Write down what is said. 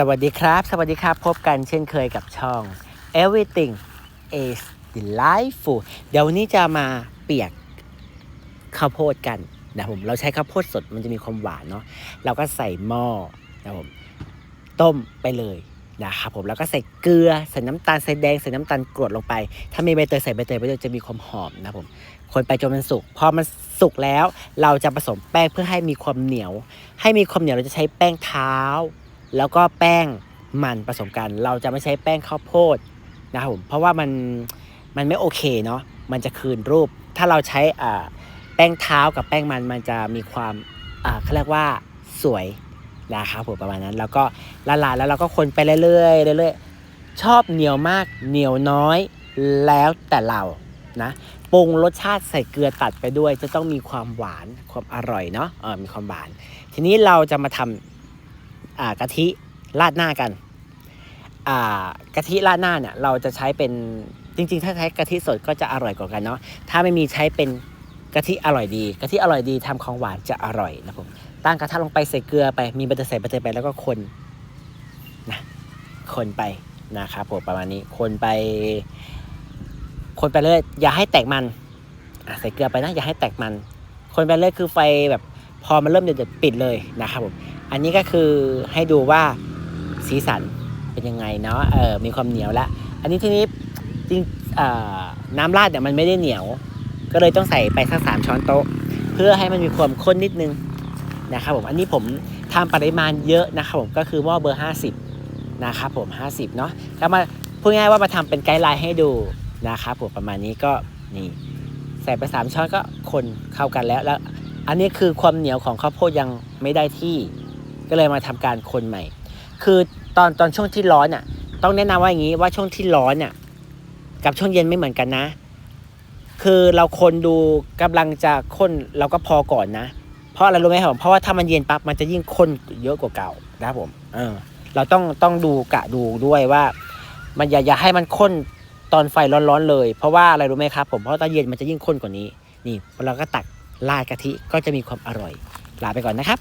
สวัสดีครับ สวัสดีครับ พบกันเช่นเคยกับช่อง everything is delightful เดี๋ยววันนี้จะมาเปียกข้าวโพดกันนะผม เราใช้ข้าวโพดสดมันจะมีความหวานเนาะ เราก็ใส่หม้อนะผม ต้มไปเลยนะครับผม แล้วก็ใส่เกลือ ใส่น้ำตาลใส่แดง ใส่น้ำตาลกรวดลงไป ถ้ามีใบเตยใส่ใบเตยไปด้วยจะมีความหอมนะผม คนไปจนมันสุก พอมันสุกแล้ว เราจะผสมแป้งเพื่อให้มีความเหนียว ให้มีความเหนียวเราจะใช้แป้งเท้า แล้วก็แป้งมันผสมกัน เราจะไม่ใช้แป้งข้าวโพดนะครับผมเพราะว่ามันมันไม่โอเคเนาะมันจะคืนรูป ถ้าเราใช้แป้งเท้ากับแป้งมันมันจะมีความเขาเรียกว่าสวยนะครับผมประมาณนั้น แล้วก็ละลายแล้วเราก็คนไปเรื่อยๆเรื่อยๆชอบเหนียวมากเหนียวน้อยแล้วแต่เรานะปรุงรสชาติใส่เกลือตัดไปด้วย จะต้องมีความหวานความอร่อยเนาะมีความหวาน ทีนี้เราจะมาทำ อ่ากะทิราดหน้ากันอ่ากะทิราดหน้าเนี่ยเราจะใช้เป็นจริง ๆ ถ้าใช้กะทิสดก็จะอร่อยกว่ากันเนาะถ้าไม่มีใช้เป็นกะทิอร่อยดีกะทิอร่อยดีทำของหวานจะอร่อยนะผมตั้งกระทะลงไปใส่เกลือไปมีใบเตยใส่ใบเตยไปแล้วก็คนนะคนไปนะครับผมประมาณนี้คนไป คนไปเรื่อยอย่าให้แตกมันใส่เกลือไปนะอย่าให้แตกมัน คนไปเรื่อยคือไฟแบบ พอมันเริ่มเดือดปิดเลยนะครับผมอันนี้ก็คือให้ดูว่าสีสันเป็นยังไงเนาะเออมีความเหนียวล้วอันนี้ทีนี้จริงเอ่อน้ำราดเนี่ยมันไม่ได้เหนียว ก็เลยต้องใส่ไปสักสามช้อนโต๊ะ เพื่อให้มันมีความข้นนิดนึงนะครับผมอันนี้ผมทำปริมาณเยอะนะครับผมก็คือหม้อเบอร์ 50นะครับผม 50เนาะก็มาพูดง่ายๆว่ามาทำเป็นไกด์ไลน์ให้ดูนะครับผมประมาณนี้ก็นี่ใส่ไปสามช้อนก็คนเข้ากันแล้วแล้ว อันนี้คือความเหนียวของข้าวโพดยังไม่ได้ที่ ก็เลยมาทำการคนใหม่ คือตอนตอนช่วงที่ร้อนอะ ต้องแนะนำว่าอย่างนี้ว่าช่วงที่ร้อนเนี่ยกับช่วงเย็นไม่เหมือนกันนะ คือเราคนดูกำลังจะข้นเราก็พอก่อนนะ เพราะอะไรรู้ไหมครับผมเพราะว่าถ้ามันเย็นปั๊บมันจะยิ่งข้นเยอะกว่าเก่านะครับผม เออ เราต้องต้องดูกะดูด้วยว่า มันอย่าอย่าให้มันข้นตอนไฟร้อนๆเลย เพราะว่าอะไรรู้ไหมครับ ผมเพราะตอนเย็นมันจะยิ่งข้นกว่านี้ นี่เราก็ตัก ราดกะทิก็จะมีความอร่อย ลาไปก่อนนะครับ